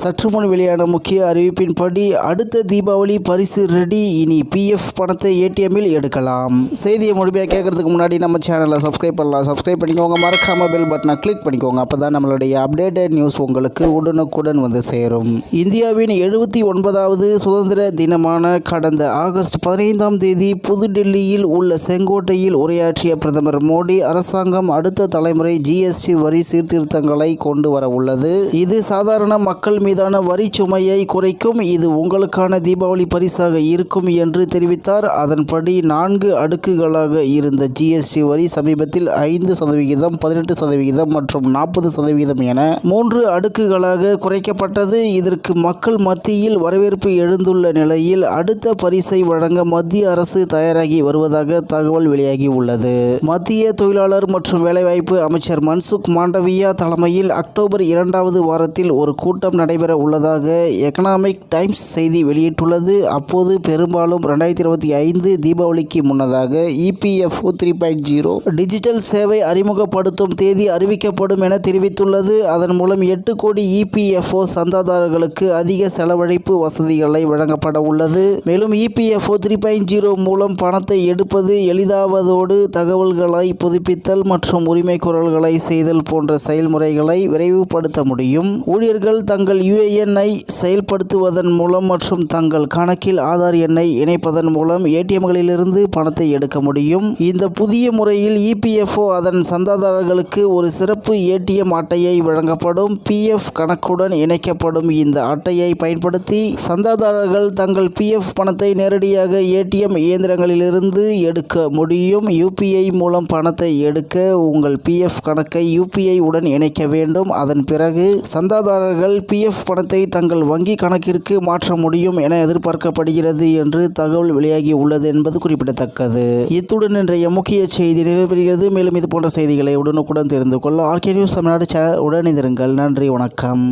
சற்று முன் வெளியான முக்கிய அறிவிப்பின்படி அடுத்த தீபாவளி பரிசு ரெடி இனி பிஎஃப் பணத்தை ஏடிஎம்மில் எடுக்கலாம். செய்தியை முழுமையாக கேட்கறதுக்கு முன்னாடி நம்ம சேனலை சப்ஸ்கிரைப் பண்ணலாம். சப்ஸ்கிரைப் பண்ணிக்கோங்க. மறக்காம பெல் பட்டனை கிளிக் பண்ணிக்கோங்க. அப்போ தான் நம்மளுடைய அப்டேட்டட் நியூஸ் உங்களுக்கு உடனுக்குடன் வந்து சேரும். இந்தியாவின் எழுபத்தி ஒன்பதாவது சுதந்திர தினமான கடந்த ஆகஸ்ட் பதினைந்தாம் தேதி புதுடில்லியில் உள்ள செங்கோட்டையில் உரையாற்றிய பிரதமர் மோடி அரசாங்கம் அடுத்த தலைமுறை ஜிஎஸ்டி வரி சீர்திருத்தங்களை கொண்டு வர உள்ளது. இது சாதாரண மக்கள் மீதான வரி சுமையை குறைக்கும். இது உங்களுக்கான தீபாவளி பரிசாக இருக்கும் என்று தெரிவித்தார். அதன்படி நான்கு அடுக்குகளாக இருந்த ஜிஎஸ்டி வரி சமீபத்தில் ஐந்து சதவிகிதம் பதினெட்டு சதவிகிதம் மற்றும் நாற்பது சதவிகிதம் என மூன்று அடுக்குகளாக குறைக்கப்பட்டது. இதற்கு மக்கள் மத்தியில் வரவேற்பு எழுந்துள்ள நிலையில் அடுத்த பரிசை வழங்க மத்திய அரசு தயாராகி வருவதாக தகவல் வெளியாகி உள்ளது. மத்திய தொழிலாளர் மற்றும் வேலைவாய்ப்பு அமைச்சர் மன்சுக் மாண்டவியா தலைமையில் அக்டோபர் இரண்டாவது வாரத்தில் ஒரு கூட்டம் நடைபெற உள்ளதாக எக்கனாமிக் டைம்ஸ் செய்தி வெளியிட்டுள்ளது. அப்போது பெரும்பாலும் ரெண்டாயிரத்தி இருபத்தி ஐந்து தீபாவளிக்கு முன்னதாக EPFO three point zero digital சேவை அறிமுகப்படுத்தும் தேதி அறிவிக்கப்படும் என தெரிவித்துள்ளது. அதன் மூலம் எட்டு கோடி இபிஎஃப்ஓ சந்தாதாரர்களுக்கு அதிக செலவழிப்பு வசதிகளை வழங்கப்பட உள்ளது. மேலும் இபிஎஃப்ஓ த்ரீ பாயிண்ட் ஜீரோ மூலம் பணத்தை எடுப்பது எளிதாவதோடு தகவல்களை புதுப்பித்தல் மற்றும் உரிமை குரல்களை செய்தல் போன்ற செயல்முறைகளை விரைவுபடுத்த முடியும். ஊழியர்கள் தங்கள் யுஏஎன்ஐ செயல்படுத்துவதன் மூலம் மற்றும் தங்கள் கணக்கில் ஆதார் எண்ணை இணைப்பதன் மூலம் ஏடிஎம்களிலிருந்து பணத்தை எடுக்க முடியும். இந்த புதிய முறையில் இபிஎஃப்ஓ அதன் சந்தாதாரர்களுக்கு ஒரு சிறப்பு ஏடிஎம் அட்டையை வழங்கப்படும். பிஎஃப் கணக்குடன் இணைக்கப்படும் இந்த அட்டையை பயன்படுத்தி சந்தாதாரர்கள் தங்கள் பிஎஃப் பணத்தை நேரடியாக ஏடிஎம் இயந்திரங்களிலிருந்து எடுக்க முடியும். யூபிஐ மூலம் பணத்தை எடுக்க உங்கள் பிஎஃப் கணக்கை யூபிஐ உடன் இணைக்க வேண்டும். அதன் பிறகு சந்தாதாரர்கள் பிஎஃப் பணத்தை தங்கள் வங்கி கணக்கிற்கு மாற்ற முடியும் என எதிர்பார்க்கப்படுகிறது என்று தகவல் வெளியாகி உள்ளது என்பது குறிப்பிடத்தக்கது. இத்துடன் இன்றைய முக்கிய செய்தி நிறைவேறுகிறது மேலும் இது போன்ற செய்திகளை உடனுக்குடன் தெரிந்து கொள்ள ஆர்கே நியூஸ் தமிழ்நாடு சேனல் உடனிருங்கள் நன்றி வணக்கம்.